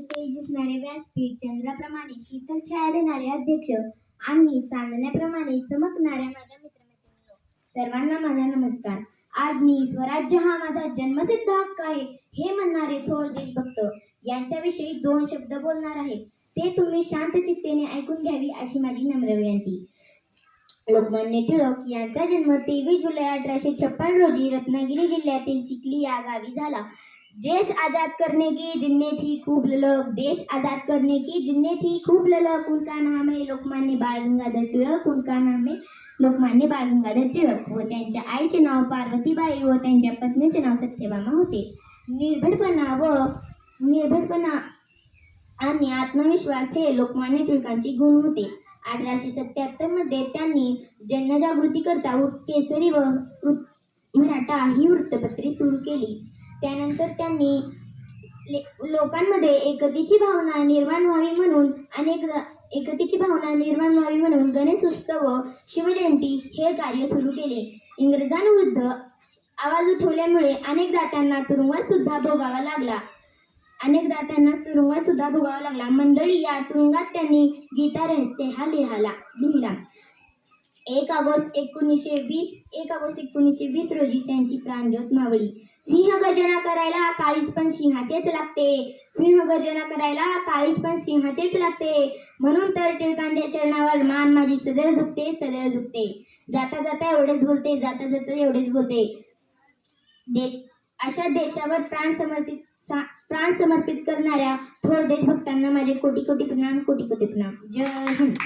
तेज दिसणारे व्यासपीठ चंद्राप्रमाणे शीतल छाया देणारे अध्यक्ष आणि चांदण्याप्रमाणे चमकणाऱ्या माझ्या मित्रमैत्रिणींनो सर्वांना माझा नमस्कार. आज मी स्वराज्य हा माझा जन्मसिद्ध हक्क आहे हे म्हणणारे थोर देशभक्त यांच्याविषयी दोन शब्द बोलणार आहे ते तुम्ही शांत चित्तेने ऐकून घ्यावी अशी माझी नम्र विनंती. लोकमान्य टिळक यांचा जन्म तेवीस जुलै अठराशे छप्पन रोजी रत्नागिरी जिल्ह्यातील चिखली या गावी झाला. देश आजाद करने की जिनने थी खूब ललक। देश आजाद करने की जिनने थी खूब ललक। उनका नाम है लोकमान्य बाळ गंगाधर टिळक उनका नाम है लोकमान्य बाळ गंगाधर टिळक व त्यांच्या आईचे नाव पार्वतीबाई व त्यांच्या पत्नीचे नाव सत्यभामा होते. निर्भीडपणा व निर्भीडपणा आणि आत्मविश्वास हे लोकमान्य टिळकांचे गुण होते. अठराशे सत्याहत्तरमध्ये त्यांनी जनजागृतीकरता केसरी व मराठा ही वृत्तपत्रे सुरू केली. त्यानंतर त्यांनी ले- लोकांमध्ये एकतेची भावना निर्माण व्हावी म्हणून अनेक एकतेची भावना निर्माण व्हावी म्हणून गणेश उत्सव शिवजयंती हे कार्य सुरू केले. इंग्रजांविरुद्ध आवाज उठवल्यामुळे अनेक दात्यांना तुरुंगात सुद्धा भोगावा लागला. अनेक दात्यांना तुरुंगात सुद्धा भोगावा लागला. मंडळी या तुरुंगात त्यांनी गीता रहस्य हा लिहाला लिहिला. एक ऑगस्ट एकोणीसशे वीस एक ऑगस्ट एकोणीसशे वीस रोजी त्यांची प्राणज्योत मावळी सिंह गर्जना करायला काळीच पण सिंहाचेच लागते. सिंह गर्जना करायला काळीच पण सिंहाचेच लागते. म्हणून तर टिळकांच्या चरणावर मान माझी सदैव झुकते सदैव झुकते. जाता जाता एवढेच बोलते जाता जाता एवढेच बोलते. देश अशा देशावर प्राण समर्पित प्राण समर्पित करणाऱ्या थोर देशभक्तांना माझे कोटी कोटी प्रणाम कोटी कोटी प्रणाम. जय हिंद.